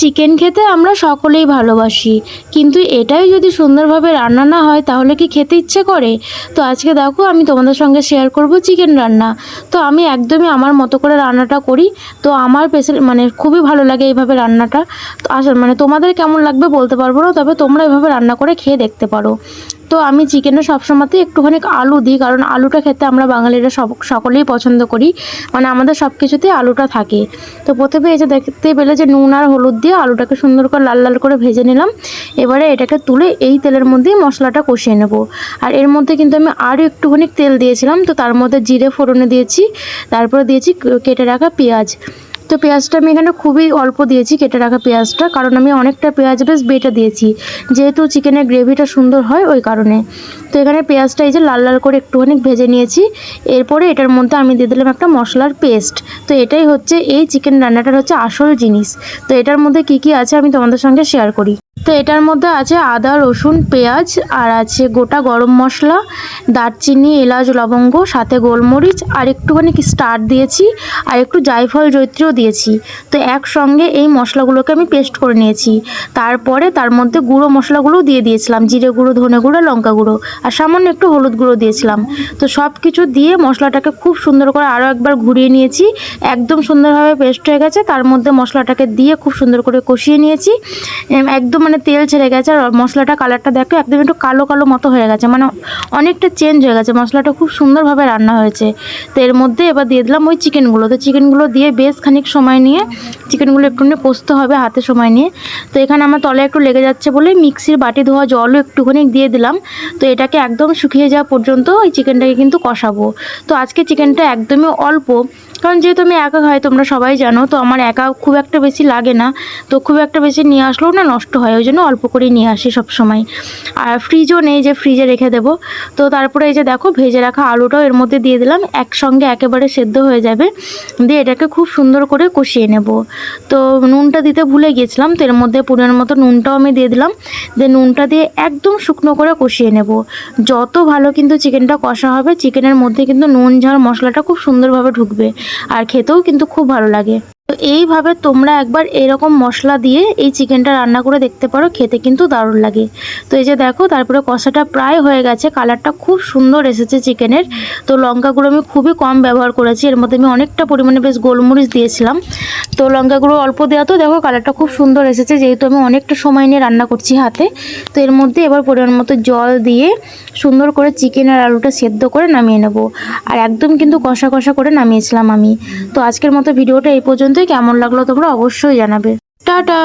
Chicken খেতে আমরা সকলেই ভালোবাসি। কিন্তু এটাই যদি সুন্দরভাবে রান্না না হয়, তাহলে কি খেতে ইচ্ছে করে? তো আজকে দেখো, আমি তোমাদের সঙ্গে শেয়ার করব চিকেন রান্না। তো আমি একদমই আমার মতো করে রান্নাটা করি। তো আমার পেশে মানে খুবই ভালো লাগে এইভাবে রান্নাটা। তো আসলে মানে তোমাদের কেমন লাগবে বলতে পারব না, তবে তোমরা এভাবে রান্না করে খেয়ে দেখতে পারো। তো আমি চিকেনে সবসময়তেই একটুখানি আলু দিই, কারণ আলুটা খেতে আমরা বাঙালিরা সব, সকলেই পছন্দ করি। মানে আমাদের সব কিছুতেই আলুটা থাকে। তো প্রথমে যে দেখতে পেলে যে নুন আর হলুদ দিয়ে আলুটাকে সুন্দর করে লাল লাল করে ভেজে নিলাম। এবারে এটাকে তুলে এই তেলের মধ্যেই মশলাটা কষিয়ে নেব। আর এর মধ্যে কিন্তু আমি আরও একটুখানি তেল দিয়েছিলাম, তো তার মধ্যে জিরে ফোড়নে দিয়েছি। তারপরে দিয়েছি কেটে রাখা পেঁয়াজ। তো পেঁয়াজটা আমি এখানে খুবই অল্প দিয়েছি, কেটে রাখা পেঁয়াজটা। কারণ আমি অনেকটা পেঁয়াজ বেশ বেটে দিয়েছি। যেহেতু চিকেনের গ্রেভিটা সুন্দর হয়, ওই কারণে। তো এখানে পেঁয়াজটা এই যে লাল লাল করে একটুখানি ভেজে নিয়েছি। এরপরে এটার মধ্যে আমি দিয়ে দিলাম একটা মশলার পেস্ট। তো এটাই হচ্ছে, এই চিকেন রান্নাটার হচ্ছে আসল জিনিস। তো এটার মধ্যে কি কি আছে আমি তোমাদের সঙ্গে শেয়ার করি। তো এটার মধ্যে আছে আদা, রসুন, পেঁয়াজ আর আছে গোটা গরম মশলা, দারচিনি, এলাচ, লবঙ্গ, সাথে গোলমরিচ আর একটুখানি স্টার দিয়েছি আর একটু জায়ফল জৈত্রীও দিয়েছি। তো একসঙ্গে এই মশলাগুলোকে আমি পেস্ট করে নিয়েছি। তারপরে তার মধ্যে গুঁড়ো মশলাগুলোও দিয়ে দিয়েছিলাম, জিরে গুঁড়ো, ধনে গুঁড়ো, লঙ্কা গুঁড়ো আর সামান্য একটু হলুদ গুঁড়ো দিয়েছিলাম। তো সব কিছু দিয়ে মশলাটাকে খুব সুন্দর করে আরও একবার ঘুরিয়ে নিয়েছি। একদম সুন্দরভাবে পেস্ট হয়ে গেছে। তার মধ্যে মশলাটাকে দিয়ে খুব সুন্দর করে কষিয়ে নিয়েছি। একদম মানে তেল ছেড়ে গেছে আর মশলাটা কালারটা দেখো একদম একটু কালো কালো মতো হয়ে গেছে। মানে অনেকটা চেঞ্জ হয়ে গেছে। মশলাটা খুব সুন্দরভাবে রান্না হয়েছে। তো এর মধ্যে এবার দিয়ে দিলাম ওই চিকেনগুলো তো চিকেনগুলো দিয়ে বেশ খানিক সময় নিয়ে চিকেনগুলো একটুখানি কষতে হবে হাতে সময় নিয়ে। তো এখানে আমার তলে একটু লেগে যাচ্ছে বলে মিক্সির বাটি ধোয়া জলও একটুখানি দিয়ে দিলাম। তো এটাকে একদম শুকিয়ে যাওয়া পর্যন্ত ওই চিকেনটাকে কিন্তু কষাবো। তো আজকে চিকেনটা একদমই অল্প। কারণ যেহেতু আমি একা খাই, তোমরা সবাই জানো, তো আমার একা খুব একটা বেশি লাগে না। তো খুব একটা বেশি নিয়ে আসলেও না নষ্ট হয়। ওই জন্য অল্প করে নিয়ে আসি সব সময়। আর ফ্রিজও নেই যে ফ্রিজে রেখে দেবো। তো তারপরে এই যে দেখো, ভেজে রাখা আলুটাও এর মধ্যে দিয়ে দিলাম, একসঙ্গে একেবারে সেদ্ধ হয়ে যাবে। দিয়ে এটাকে খুব সুন্দর করে কষিয়ে নেব। তো নুনটা দিতে ভুলে গিয়েছিলাম, তো এর মধ্যে পুরোর মতো নুনটাও আমি দিয়ে দিলাম। দিয়ে নুনটা দিয়ে একদম শুকনো করে কষিয়ে নেব। যত ভালো কিন্তু চিকেনটা কষা হবে, চিকেনের মধ্যে কিন্তু নুন, ঝাল, মশলাটা খুব সুন্দরভাবে ঢুকবে। আর খেতেও কিন্তু খুব ভালো লাগে। তো এইভাবে তোমরা একবার এরকম মশলা দিয়ে এই চিকেনটা রান্না করে দেখতে পারো, খেতে কিন্তু দারুণ লাগে। তো এই যে দেখো, তারপরে কষাটা প্রায় হয়ে গেছে, কালারটা খুব সুন্দর এসেছে চিকেনের। তো লঙ্কা গুঁড়ো আমি খুবই কম ব্যবহার করেছি, এর মধ্যে আমি অনেকটা পরিমাণে বেশ গোলমরিচ দিয়েছিলাম। তো লঙ্কা গুঁড়ো অল্প দেওয়া তো, দেখো কালারটা খুব সুন্দর এসেছে, যেহেতু আমি অনেকটা সময় নিয়ে রান্না করছি হাতে। তো এর মধ্যে এবার পরিমাণ মতো জল দিয়ে সুন্দর করে চিকেন আর আলুটা সেদ্ধ করে নামিয়ে নেব। আর একদম কিন্তু কষা কষা করে নামিয়েছিলাম আমি। তো আজকের মতো ভিডিওটা এই পর্যন্তই। কেমন লাগল তোমরা অবশ্যই জানাবে। টাটা!